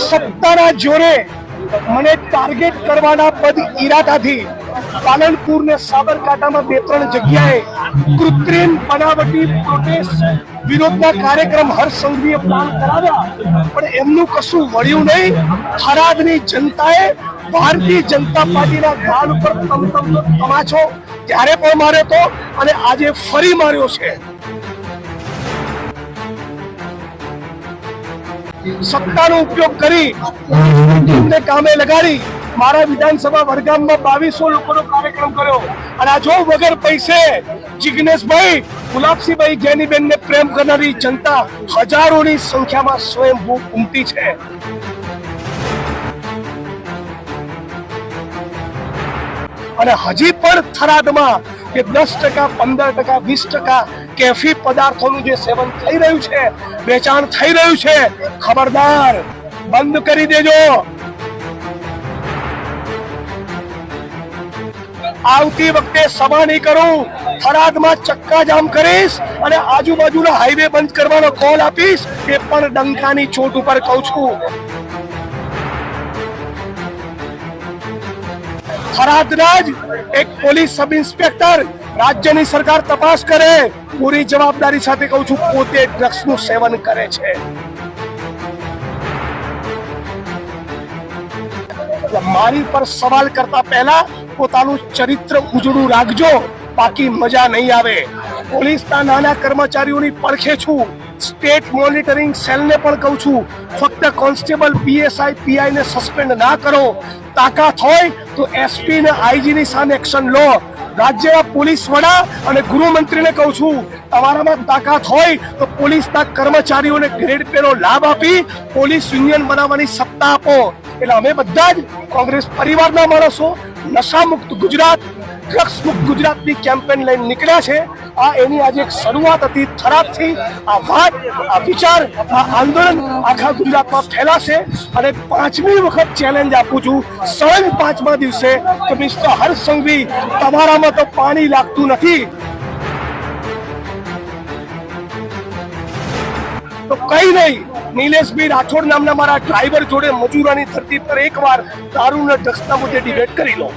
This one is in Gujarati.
સત્તાના જોરે મને ટાર્ગેટ કરવાના પદ ઈરાદાથી પાલનપુર ને સાબરકાંઠામાં બે ત્રણ જગ્યાએ કૃત્રિમ બનાવટી પ્રોટેસ્ટ વિરોધના કાર્યક્રમ હર્ષ સંઘવીએ પ્લાન કરાવ્યા. પણ એમનું કશું વળ્યું નહીં. થરાદની જનતાએ ભારતીય જનતા પાર્ટીના ગાલ ઉપર તમતમનો તમાચો ત્યારે પણ માર્યો તો અને આજે ફરી માર્યો છે. સત્તાનો ઉપયોગ કરી કામે લગાડી મારા વિધાનસભા વડગામમાં બાવીસો લોકોનો કાર્યક્રમ કર્યો. અને આ જો વગર પૈસે જિગ્નેશભાઈ, ગુલાબસિંહભાઈ જેનીબેન ને પ્રેમ કરનારી જનતા હજારોની સંખ્યામાં સ્વયંભૂ ઉમટી છે. અને હજી પણ થરાદમાં કે દસ ટકા, પંદર ટકા, વીસ ટકા કેફી પદાર્થોનું જે સેવન થઈ રહ્યું છે, વેચાણ થઈ રહ્યું છે, ખબરદાર, બંધ કરી દેજો. આવતી વખતે સભા નહીં કરું, થરાદમાં ચક્કા જામ કરીશ અને આજુબાજુના હાઈવે બંધ કરવાનો કોલ આપીશ, એ પણ ડંકાની ચોટ ઉપર કહું છું. થરાદના જ એક પોલીસ સબ ઇન્સ્પેક્ટર રાજ્યની સરકાર તપાસ કરે. પૂરી જવાબદારી સાથે કહું છું, પોતે ડ્રગ્સનું સેવન કરે છે. મારી પર સવાલ કરતા પહેલા પોતાનું ચરિત્ર ઉજળું રાખજો. બાકી મજા નહીં આવે. પોલીસના નાના કર્મચારીઓની પડખે છું. સ્ટેટ મોનિટરિંગ સેલને પણ કહું છું. ફક્ત કોન્સ્ટેબલ પીએસઆઈ પીઆઈ ને સસ્પેન્ડ ના કરો. તાકાત હોય તો એસપી ને આઈજી ની સામે એક્શન લો. રાજ્યના પોલીસ વડા અને ગૃહમંત્રીને કહું છું, તમારામાં તાકાત હોય તો પોલીસના કર્મચારીઓને ગ્રેડ પેનો લાભ આપી પોલીસ યુનિયન બનાવવાની સત્તા આપો. એટલે અમે બધા જ કોંગ્રેસ પરિવારના માણસો નશા મુક્ત ગુજરાત ડ્રગ્સ મુક્ત ગુજરાતની કેમ્પેન લઈને નીકળ્યા છે. આ એની આજે એક શરૂઆત હતી. થરાદથી આ વાત, આ વિચાર, આ આંદોલન આખા ગુજરાતમાં ફેલાશે. અને પાંચમી વખત ચેલેન્જ આપું છું. સળંગ પાંચમા દિવસે કે મિસ્ટર હર્ષ સંઘવી તમારામાં તો પાણી લાગતું નથી. તો કઈ નહીં, નિલેશભાઈ રાઠોડ નામના મારા ડ્રાઈવર જોડે મજૂરાની ધરતી પર એકવાર દારૂના ડ્રગ્સના મુદ્દે ડિબેટ કરી લો